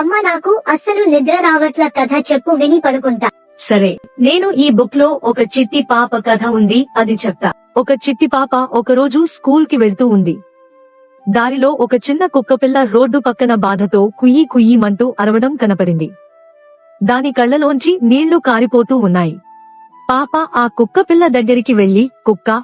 అమ్మ నాకు అస్సలు నిద్ర రావట్ల కథ చెప్పు విని పడుకుంటా. సరే నేను ఈ బుక్లో ఒక చిట్టి పాప కథ ఉంది అది చెప్తా. ఒక చిట్టి పాప ఒకరోజు స్కూల్కి వెళ్తూ ఉంది. దారిలో ఒక చిన్న కుక్కపిల్ల రోడ్డు పక్కన బాధతో కుయ్యి కుయ్యిమంటూ అరవడం కనపడింది. దాని కళ్ళలోంచి నీళ్ళు కారిపోతూ ఉన్నాయి. పాప ఆ కుక్కపిల్ల దగ్గరికి వెళ్ళి కుక్క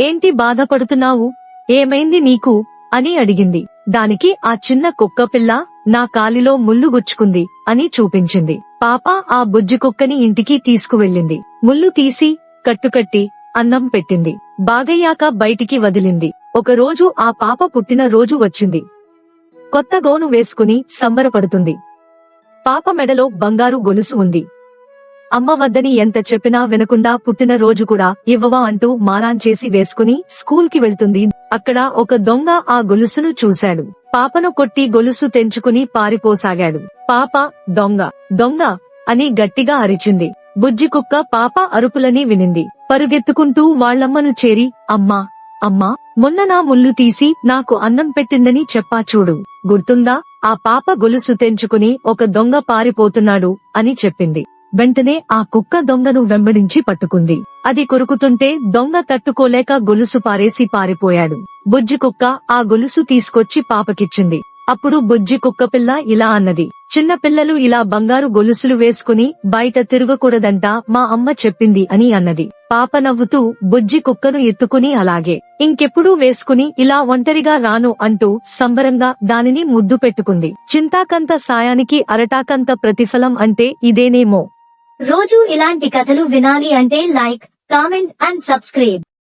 ఏంటి బాధపడుతున్నావు? ఏమైంది నీకు? అని అడిగింది. దానికి ఆ చిన్న కుక్కపిల్ల నా కాలిలో ముల్లు గుచ్చుకుంది అని చూపించింది. పాప ఆ బుజ్జి కుక్కని ఇంటికి తీసుకువెళ్ళింది. ముల్లు తీసి కట్టుకట్టి అన్నం పెట్టింది. బాగయ్యాక బయటికి వదిలింది. ఒకరోజు ఆ పాప పుట్టిన రోజు వచ్చింది. కొత్త గోను వేసుకుని సంబరపడుతుంది. పాప మెడలో బంగారు గొలుసు ఉంది. అమ్మ వద్దని ఎంత చెప్పినా వినకుండా పుట్టిన రోజు కూడా ఇవ్వవా అంటూ మారాన్ చేసి వేసుకుని స్కూల్కి వెళ్తుంది. అక్కడ ఒక దొంగ ఆ గొలుసును చూశాడు. పాపను కొట్టి గొలుసు తెంచుకుని పారిపోసాగాడు. పాప దొంగ దొంగ అని గట్టిగా అరిచింది. బుజ్జి కుక్క పాప అరుపులని వినింది. పరుగెత్తుకుంటూ వాళ్ళమ్మను చేరి అమ్మా అమ్మా మొన్న నా ముల్లు తీసి నాకు అన్నం పెట్టిందని చెప్పా చూడు. గుర్తుందా? ఆ పాప గొలుసు తెంచుకుని ఒక దొంగ పారిపోతున్నాడు అని చెప్పింది. వెంటనే ఆ కుక్క దొంగను వెంబడించి పట్టుకుంది. అది కొరుకుతుంటే దొంగ తట్టుకోలేక గొలుసు పారేసి పారిపోయాడు. బుజ్జి కుక్క ఆ గొలుసు తీసుకొచ్చి పాపకిచ్చింది. అప్పుడు బుజ్జి కుక్క పిల్ల ఇలా అన్నది. చిన్న పిల్లలు ఇలా బంగారు గొలుసులు వేసుకుని బయట తిరగకూడదంట మా అమ్మ చెప్పింది అని అన్నది. పాప నవ్వుతూ బుజ్జి కుక్కను ఎత్తుకుని అలాగే. ఇంకెప్పుడూ వేసుకుని ఇలా ఒంటరిగా రాను అంటూ సంబరంగా దానిని ముద్దు పెట్టుకుంది. చింతాకంత సాయానికి అరటాకంత ప్రతిఫలం అంటే ఇదేనేమో. రోజు ఇలాంటి కథలు వినాలి అంటే లైక్ కామెంట్ అండ్ సబ్స్క్రైబ్.